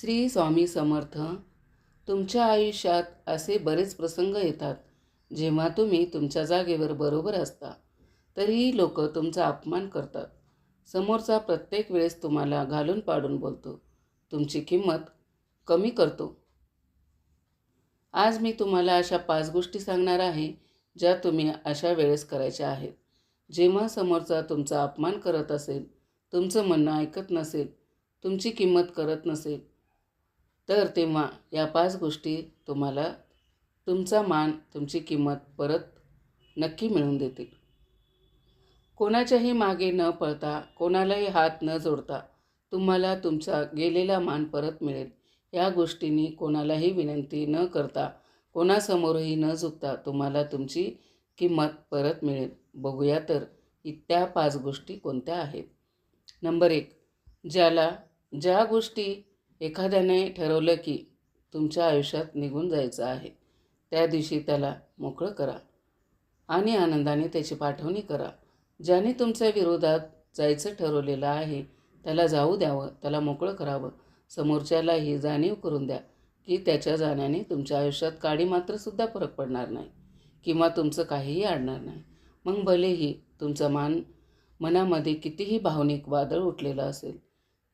श्री स्वामी समर्थ तुमच्या आयुष्यात असे बरेच प्रसंग येतात जेव्हा तुम्ही तुमच्या जागेवर बरोबर असता तरीही लोक तुमचा अपमान करतात. समोरचा प्रत्येक वेळेस तुम्हाला घालून पाडून बोलतो. तुमची किंमत कमी करतो. आज मी तुम्हाला अशा पाच गोष्टी सांगणार आहे ज्या तुम्ही अशा वेळेस करायच्या आहेत. जेव्हा समोरचा तुमचा अपमान करत असेल तुमचं म्हणणं ऐकत नसेल तुमची किंमत करत नसेल तर तेव्हा या पाच गोष्टी तुम्हाला तुमचा मान तुमची किंमत परत नक्की मिळवून देतील. कोणाच्याही मागे न पळता कोणालाही हात न जोडता तुम्हाला तुमचा गेलेला मान परत मिळेल. या गोष्टींनी कोणालाही विनंती न करता कोणासमोरही न झुकता तुम्हाला तुमची किंमत परत मिळेल. बघूया तर त्या पाच गोष्टी कोणत्या आहेत? नंबर एक ज्याला ज्या गोष्टी एखाद्याने ठरवलं की तुमच्या आयुष्यात निघून जायचं आहे. त्या दिवशी त्याला मोकळं करा आणि आनंदाने त्याची पाठवणी करा. ज्याने तुमच्या विरोधात जायचं ठरवलेलं आहे त्याला जाऊ द्यावं त्याला मोकळं करावं. समोरच्यालाही जाणीव करून द्या की त्याच्या जाण्याने तुमच्या आयुष्यात काडी मात्रसुद्धा फरक पडणार नाही किंवा तुमचं काहीही आणणार नाही. मग भलेही तुमचं मान मनामध्ये कितीही भावनिक वादळ उठलेलं असेल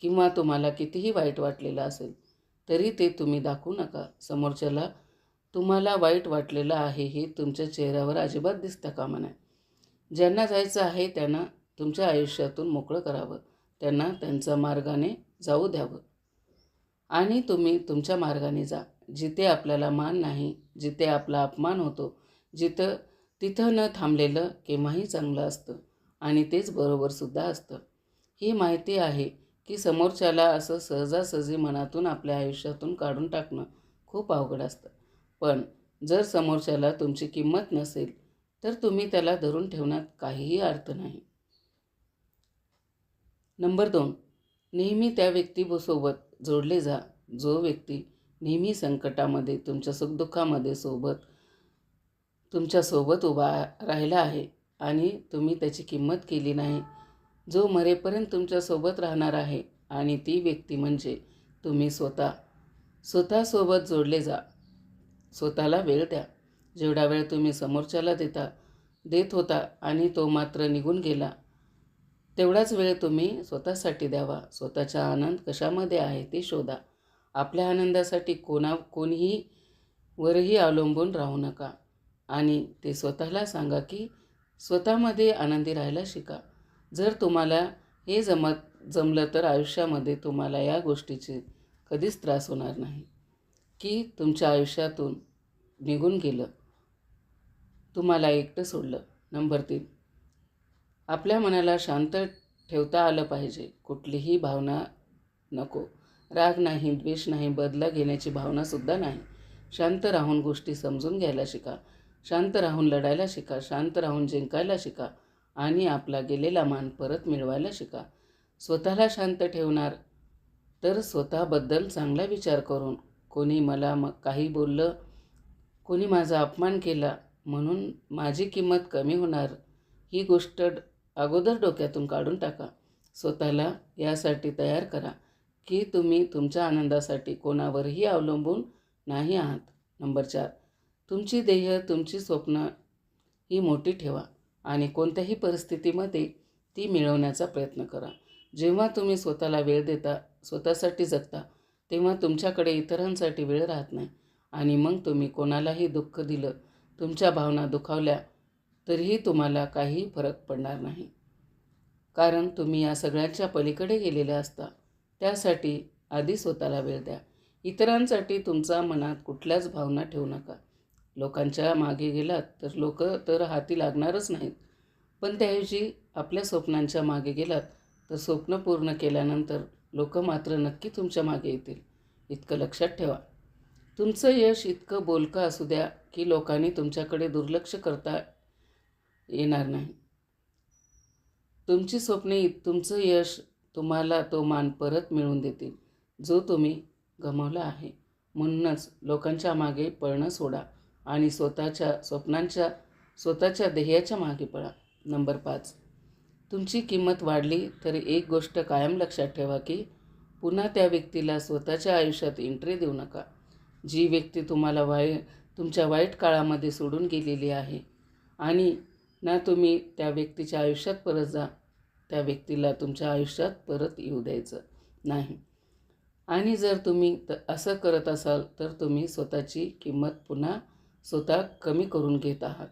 किंवा तुम्हाला कितीही वाईट वाटलेलं असेल तरी ते तुम्ही दाखवू नका. समोरच्याला तुम्हाला वाईट वाटलेलं आहे हे तुमच्या चेहऱ्यावर अजिबात दिसता कामा नाही ज्यांना जायचं आहे त्यांना तुमच्या आयुष्यातून मोकळं करावं. त्यांना त्यांच्या मार्गाने जाऊ द्यावं. आणि तुम्ही तुमच्या मार्गाने जा. जिथे आपल्याला मान नाही जिथे आपला अपमान होतो जिथं तिथं न थांबलेलं केव्हाही चांगलं असतं. आणि तेच बरोबरसुद्धा असतं. ही माहिती आहे की समोरच्याला असं सहजासहजी मनातून आपल्या आयुष्यातून काढून टाकणं खूप अवघड असतं. पण जर समोरच्याला तुमची किंमत नसेल तर तुम्ही त्याला धरून ठेवण्यात काहीही अर्थ नाही. नंबर दोन. नेहमी त्या व्यक्तीसोबत जोडले जा. जो व्यक्ती नेहमी संकटामध्ये तुमच्या सुखदुःखामध्ये सोबत तुमच्यासोबत उभा राहिला आहे आणि तुम्ही त्याची किंमत केली नाही जो मरेपर्यंत तुमच्यासोबत राहणार आहे आणि ती व्यक्ती म्हणजे तुम्ही स्वतः. स्वतःसोबत जोडले जा. स्वतःला वेळ द्या. जेवढा वेळ तुम्ही समोरच्याला देता देत होता आणि तो मात्र निघून गेला तेवढाच वेळ तुम्ही स्वतःसाठी द्यावा. स्वतःचा आनंद कशामध्ये आहे ते शोधा. आपल्या आनंदासाठी कोणा कोणीही वरही अवलंबून राहू नका. आणि ते स्वतःला सांगा की स्वतःमध्ये आनंदी राहायला शिका. जर तुम्हाला हे जमत जमलं तर आयुष्यामध्ये तुम्हाला या गोष्टीचे कधीच त्रास होणार नाही. की तुमच्या आयुष्यातून निघून गेलं तुम्हाला एकटं सोडलं. नंबर तीन आपल्या मनाला शांत ठेवता आलं पाहिजे. कुठलीही भावना नको. राग नाही द्वेष नाही बदला घेण्याची भावनासुद्धा नाही. शांत राहून गोष्टी समजून घ्यायला शिका. शांत राहून लढायला शिका. शांत राहून जिंकायला शिका. आणि आपला गेलेला मान परत मिळवायला शिका. स्वतःला शांत ठेवणार तर स्वतःबद्दल चांगला विचार करून कोणी मला मग काही बोललं कोणी माझा अपमान केला म्हणून माझी किंमत कमी होणार ही गोष्ट अगोदर डोक्यातून काढून टाका. स्वतःला यासाठी तयार करा की तुम्ही तुमच्या आनंदासाठी कोणावरही अवलंबून नाही आहात. नंबर चार तुमची ध्येय तुमची स्वप्न ही मोठी ठेवा. आणि कोणत्याही परिस्थितीमध्ये ती मिळवण्याचा प्रयत्न करा. जेव्हा तुम्ही स्वतःला वेळ देता स्वतःसाठी जगता तेव्हा तुमच्याकडे इतरांसाठी वेळ राहत नाही. आणि मग तुम्ही कोणालाही दुःख दिलं तुमच्या भावना दुखावल्या तरीही तुम्हाला काही फरक पडणार नाही. कारण तुम्ही या सगळ्यांच्या पलीकडे गेलेल्या असता. त्यासाठी आधी स्वतःला वेळ द्या. इतरांसाठी तुमचा मनात कुठल्याच भावना ठेवू नका. लोकांच्या मागे गेलात तर लोक तर हाती लागणारच नाहीत. पण त्याऐवजी आपल्या स्वप्नांच्या मागे गेलात तर स्वप्न पूर्ण केल्यानंतर लोक मात्र नक्की तुमच्या मागे येतील. इतकं लक्षात ठेवा. तुमचं यश इतकं बोलकं असू द्या की लोकांनी तुमच्याकडे दुर्लक्ष करता येणार नाही. तुमची स्वप्ने तुमचं यश तुम्हाला तो मान परत मिळवून देतील जो तुम्ही गमावला आहे. म्हणूनच लोकांच्या मागे पळणं सोडा. आणि स्वतःच्या स्वप्नांच्या स्वतःच्या ध्येयाच्या मागे पळा. नंबर पाच. तुमची किंमत वाढली तरी एक गोष्ट कायम लक्षात ठेवा की पुन्हा त्या व्यक्तीला स्वतःच्या आयुष्यात एंट्री देऊ नका. जी व्यक्ती तुम्हाला वाई तुमच्या वाईट काळामध्ये सोडून गेलेली आहे आणि ना तुम्ही त्या व्यक्तीच्या आयुष्यात परत जा त्या व्यक्तीला तुमच्या आयुष्यात परत येऊ द्यायचं नाही. आणि जर तुम्ही त असं करत असाल तर तुम्ही स्वतःची किंमत पुन्हा स्वतः कमी करून घेत आहात.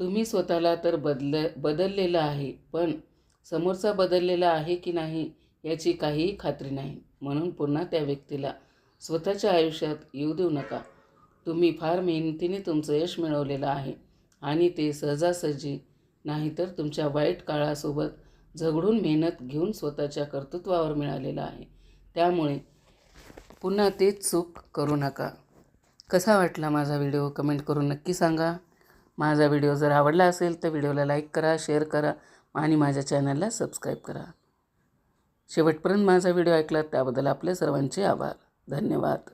तुम्ही स्वतःला तर बदल बदललेलं आहे पण समोरचा बदललेला आहे की नाही याची काहीही खात्री नाही. म्हणून पुन्हा त्या व्यक्तीला स्वतःच्या आयुष्यात येऊ देऊ नका. तुम्ही फार मेहनतीने तुमचं यश मिळवलेलं आहे आणि ते सहजासहजी नाहीतर तुमच्या वाईट काळासोबत झगडून मेहनत घेऊन स्वतःच्या कर्तृत्वावर मिळालेलं आहे. त्यामुळे पुन्हा तेच चूक करू नका. कसा वाटला माझा व्हिडिओ? कमेंट करून नक्की सांगा. माझा व्हिडिओ जर आवडला असेल तर व्हिडिओला लाईक करा शेअर करा आणि माझ्या चॅनलला सबस्क्राईब करा. शेवटपर्यंत माझा व्हिडिओ ऐकला त्याबद्दल आपले सर्वांचे आभार. धन्यवाद.